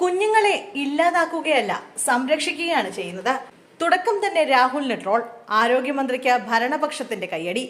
കുഞ്ഞുങ്ങളെ ഇല്ലാതാക്കുകയല്ല സംരക്ഷിക്കുകയാണ് ചെയ്യുന്നത്. തുടക്കം തന്നെ രാഹുലിന് ട്രോൾ. ആരോഗ്യമന്ത്രിക്ക് ഭരണപക്ഷത്തിന്റെ കയ്യടി.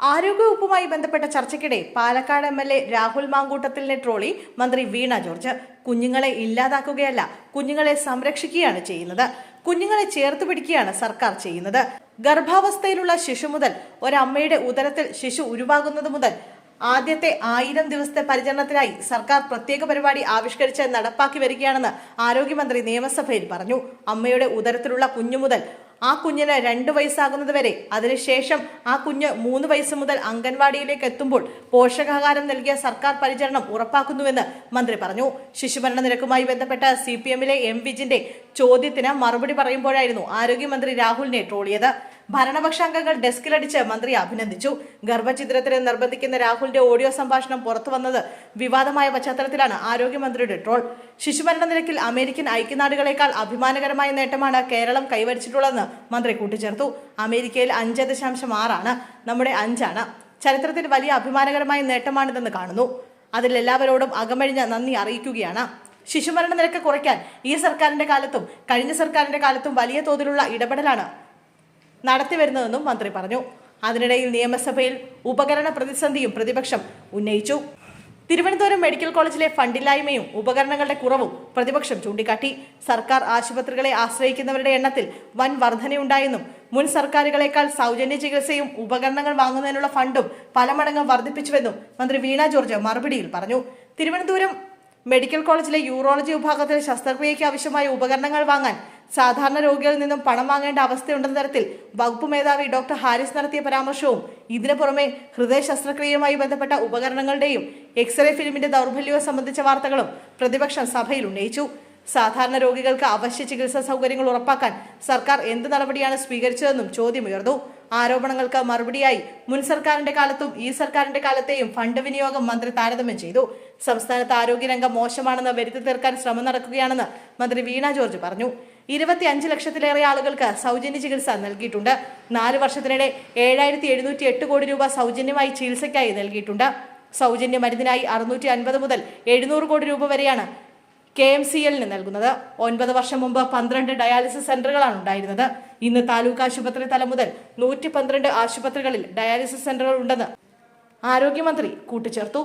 ആരോഗ്യവകുപ്പുമായി ബന്ധപ്പെട്ട ചർച്ചയ്ക്കിടെ Palakkad M L A Rahul മാങ്കൂട്ടത്തിലിനെ ട്രോളി മന്ത്രി വീണ ജോർജ്. കുഞ്ഞുങ്ങളെ ഇല്ലാതാക്കുകയല്ല കുഞ്ഞുങ്ങളെ സംരക്ഷിക്കുകയാണ് ചെയ്യുന്നത്. കുഞ്ഞുങ്ങളെ ചേർത്ത് പിടിക്കുകയാണ് സർക്കാർ ചെയ്യുന്നത്. ഗർഭാവസ്ഥയിലുള്ള ശിശു മുതൽ ഒരമ്മയുടെ ഉദരത്തിൽ ശിശു ഉരുവാകുന്നത് മുതൽ ആദ്യത്തെ ആയിരം ദിവസത്തെ പരിചരണത്തിനായി സർക്കാർ പ്രത്യേക പരിപാടി ആവിഷ്കരിച്ച് നടപ്പാക്കി വരികയാണെന്ന് ആരോഗ്യമന്ത്രി നിയമസഭയിൽ പറഞ്ഞു. അമ്മയുടെ ഉദരത്തിലുള്ള കുഞ്ഞു മുതൽ ആ കുഞ്ഞിന് രണ്ട് വയസ്സാകുന്നത് വരെ. അതിനുശേഷം ആ കുഞ്ഞ് മൂന്ന് വയസ്സ് മുതൽ അംഗൻവാടിയിലേക്ക് എത്തുമ്പോൾ പോഷകാഹാരം നൽകിയ സർക്കാർ പരിചരണം ഉറപ്പാക്കുന്നുവെന്ന് മന്ത്രി പറഞ്ഞു. ശിശുമരണ നിരക്കുമായി ബന്ധപ്പെട്ട സി പി എമ്മിലെ എം വിജിന്റെ ചോദ്യത്തിന് മറുപടി പറയുമ്പോഴായിരുന്നു ആരോഗ്യമന്ത്രി രാഹുലിനെ ട്രോളിയത്. ഭരണപക്ഷാംഗങ്ങൾ ഡെസ്കിലടിച്ച് മന്ത്രി അഭിനന്ദിച്ചു. ഗർഭചിത്രത്തിന് നിർബന്ധിക്കുന്ന രാഹുലിന്റെ ഓഡിയോ സംഭാഷണം പുറത്തു വന്നത് വിവാദമായ പശ്ചാത്തലത്തിലാണ് ആരോഗ്യമന്ത്രിയുടെ ട്രോൾ. ശിശുമരണ നിരക്കിൽ അമേരിക്കൻ ഐക്യനാടുകളെക്കാൾ അഭിമാനകരമായ നേട്ടമാണ് കേരളം കൈവരിച്ചിട്ടുള്ളതെന്ന് മന്ത്രി കൂട്ടിച്ചേർത്തു. അമേരിക്കയിൽ അഞ്ച് ദശാംശം ആറാണ്. നമ്മുടെ അഞ്ചാണ്. ചരിത്രത്തിൽ വലിയ അഭിമാനകരമായ നേട്ടമാണിതെന്ന് കാണുന്നു. അതിൽ എല്ലാവരോടും അകമഴിഞ്ഞ നന്ദി അറിയിക്കുകയാണ്. ശിശുമരണ നിരക്ക് കുറയ്ക്കാൻ ഈ സർക്കാരിന്റെ കാലത്തും കഴിഞ്ഞ സർക്കാരിന്റെ കാലത്തും വലിയ തോതിലുള്ള ഇടപെടലാണ് നടത്തിവരുന്നതെന്നും മന്ത്രി പറഞ്ഞു. അതിനിടയിൽ നിയമസഭയിൽ ഉപകരണ പ്രതിസന്ധിയും പ്രതിപക്ഷം ഉന്നയിച്ചു. തിരുവനന്തപുരം മെഡിക്കൽ കോളേജിലെ ഫണ്ടില്ലായ്മയും ഉപകരണങ്ങളുടെ കുറവും പ്രതിപക്ഷം ചൂണ്ടിക്കാട്ടി. സർക്കാർ ആശുപത്രികളെ ആശ്രയിക്കുന്നവരുടെ എണ്ണത്തിൽ വൻ വർധനയുണ്ടായെന്നും മുൻ സർക്കാരുകളെക്കാൾ സൗജന്യ ചികിത്സയും ഉപകരണങ്ങൾ വാങ്ങുന്നതിനുള്ള ഫണ്ടും പലമടങ്ങ് വർദ്ധിപ്പിച്ചുവെന്നും മന്ത്രി വീണ ജോർജ് മറുപടിയിൽ പറഞ്ഞു. തിരുവനന്തപുരം മെഡിക്കൽ കോളേജിലെ യൂറോളജി വിഭാഗത്തിൽ ശസ്ത്രക്രിയയ്ക്ക് ആവശ്യമായ ഉപകരണങ്ങൾ വാങ്ങാൻ സാധാരണ രോഗികളിൽ നിന്നും പണം വാങ്ങേണ്ട അവസ്ഥയുണ്ടെന്ന തരത്തിൽ വകുപ്പ് മേധാവി ഡോക്ടർ ഹാരിസ് നടത്തിയ പരാമർശവും ഇതിനു പുറമെ ഹൃദയ ശസ്ത്രക്രിയയുമായി ബന്ധപ്പെട്ട ഉപകരണങ്ങളുടെയും എക്സ്റേ ഫിലിമിന്റെ ദൗർബല്യവും സംബന്ധിച്ച വാർത്തകളും പ്രതിപക്ഷം സഭയിൽ ഉന്നയിച്ചു. സാധാരണ രോഗികൾക്ക് അവശ്യ ചികിത്സാ സൗകര്യങ്ങൾ ഉറപ്പാക്കാൻ സർക്കാർ എന്ത് നടപടിയാണ് സ്വീകരിച്ചതെന്നും ചോദ്യമുയർന്നു ആരോപണങ്ങൾക്ക് മറുപടിയായി മുൻ സർക്കാരിന്റെ കാലത്തും ഈ സർക്കാരിന്റെ കാലത്തെയും ഫണ്ട് വിനിയോഗം മന്ത്രി താരതമ്യം ചെയ്തു. സംസ്ഥാനത്ത് ആരോഗ്യരംഗം മോശമാണെന്ന് വരുത്തി തീർക്കാൻ ശ്രമം നടക്കുകയാണെന്ന് മന്ത്രി വീണ ജോർജ് പറഞ്ഞു. ഇരുപത്തി അഞ്ച് ലക്ഷത്തിലേറെ ആളുകൾക്ക് സൗജന്യ ചികിത്സ നൽകിയിട്ടുണ്ട്. നാല് വർഷത്തിനിടെ ഏഴായിരത്തി എഴുന്നൂറ്റി എട്ട് കോടി രൂപ സൗജന്യമായി ചികിത്സയ്ക്കായി നൽകിയിട്ടുണ്ട്. സൗജന്യ മരുന്നിനായി അറുന്നൂറ്റി അൻപത് മുതൽ എഴുന്നൂറ് കോടി രൂപ വരെയാണ് കെ എം സി എല്ലിന് നൽകുന്നത്. ഒൻപത് വർഷം മുമ്പ് പന്ത്രണ്ട് ഡയാലിസിസ് സെന്ററുകളാണ് ഉണ്ടായിരുന്നത്. ഇന്ന് താലൂക്ക് ആശുപത്രി തലം മുതൽ നൂറ്റി പന്ത്രണ്ട് ആശുപത്രികളിൽ ഡയാലിസിസ് സെന്ററുകൾ ഉണ്ടെന്ന് ആരോഗ്യമന്ത്രി കൂട്ടിച്ചേർത്തു.